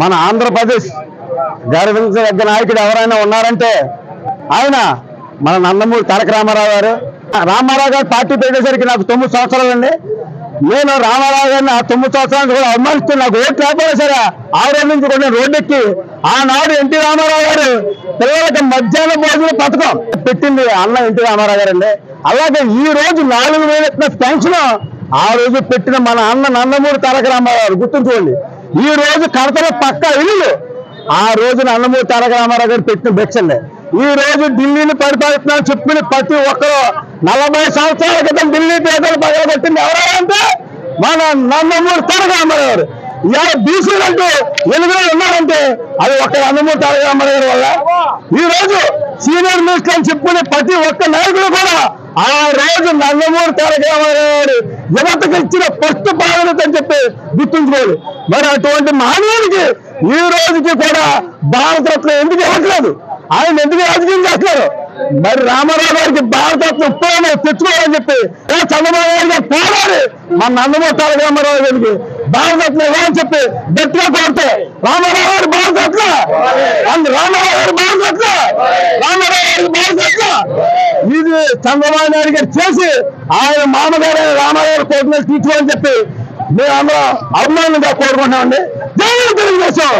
మన ఆంధ్రప్రదేశ్ గర్వించదగ్గ నాయకుడు ఎవరైనా ఉన్నారంటే ఆయన మన నందమూరి తారక రామారావు గారు. రామారావు గారు పార్టీ పెట్టేసరికి నాకు తొమ్మిది సంవత్సరాలు అండి నేను రామారావు గారిని ఆ తొమ్మిది సంవత్సరాలు కూడా అవమానిస్తూ నాకు ఓట్లు లేకపోయినా సరే ఆ రోజు నుంచి కూడా నేను రోడ్డెక్కి ఆనాడు ఎన్టీ రామారావు గారు పిల్లలకి మధ్యాహ్న భోజన పథకం పెట్టింది అన్న ఎన్టీ రామారావు గారు అండి అలాగే ఈ రోజు నాలుగు వేలు పెన్షన్ ఆ రోజు పెట్టిన మన అన్న నందమూరి తారక రామారావు గారు గుర్తుంచుకోండి. ఈ రోజు కడతలో పక్క ఇల్లు. ఆ రోజున నందమూరి తారక రామారావు గారు పెట్టిన బెచ్చండి ఈ రోజు ఢిల్లీని పరిపాలిస్తున్నా చెప్పిన ప్రతి ఒక్కరు నలభై సంవత్సరాల క్రితం ఢిల్లీ పేదలు పగలబెట్టింది ఎవరంటే మన నందమూరి తారక రామారావు గారు. ఇవాళ బీసీలు అంటూ ఎలుగులో ఉన్నారంటే అది ఒక నందమూరి తారక రామారావు గారి వల్ల. ఈ రోజు సీనియర్ మినిస్టర్ అని చెప్పుకునే ప్రతి ఒక్క నాయకుడు కూడా ఆ రోజు నందమూరి తారకరామారావు యువతకు ఇచ్చిన ఫస్ట్ ప్రాధాన్యత అని చెప్పి గుర్తుంచుకోవాలి. మరి అటువంటి మానవుడికి ఈ రోజుకి కూడా భారతరత్నం ఎందుకు ఇవ్వట్లేదు ఆయన ఎందుకు రాజకీయం చేస్తున్నారు? మరి రామారావు గారికి భారతరత్న ఉత్తరాలు తెచ్చుకోవాలని చెప్పి చంద్రబాబు గారికి పోరాడి మన నందమూరి తారకరామారావు గారికి భారతరత్న ఇవ్వాలని చెప్పి గట్టిగా కోరితే రామారావు రామారావు గారు రామారావు గారు ఇది చంద్రబాబు నాయుడు గారు చేసి ఆయన మామగారు రామారావు గారు కోర్టు మీద తీసుకోవాలని చెప్పి మేము అందరం అభిమానంగా జై జై తెలుగుదేశం!